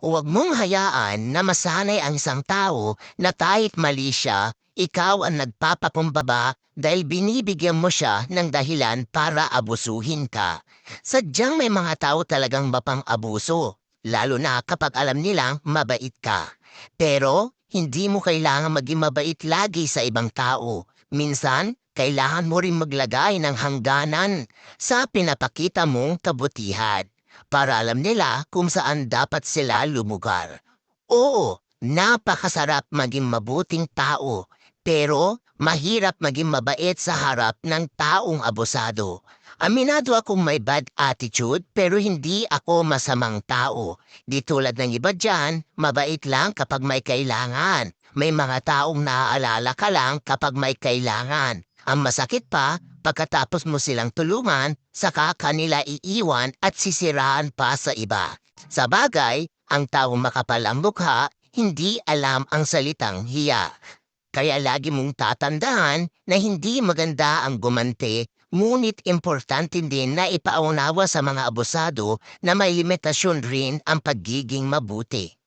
Huwag mong hayaan na masanay ang isang tao na kahit mali siya, ikaw ang nagpapakumbaba dahil binibigyan mo siya ng dahilan para abusuhin ka. Sadyang may mga tao talagang mapang-abuso, lalo na kapag alam nilang mabait ka. Pero hindi mo kailangan maging mabait lagi sa ibang tao. Minsan, kailangan mo rin maglagay ng hangganan sa pinapakita mong kabutihan para alam nila kung saan dapat sila lumugar. Oo, napakasarap maging mabuting tao, pero mahirap maging mabait sa harap ng taong abusado. Aminado akong may bad attitude pero hindi ako masamang tao. Di tulad ng iba dyan, mabait lang kapag may kailangan. May mga taong naaalala ka lang kapag may kailangan. Ang masakit pa, pagkatapos mo silang tulungan, saka kanila iiwan at sisiraan pa sa iba. Sa bagay, ang taong makapal ang mukha, hindi alam ang salitang hiya. Kaya lagi mong tatandaan na hindi maganda ang gumante, ngunit importante din na ipaunawa sa mga abusado na may limitasyon rin ang pagiging mabuti.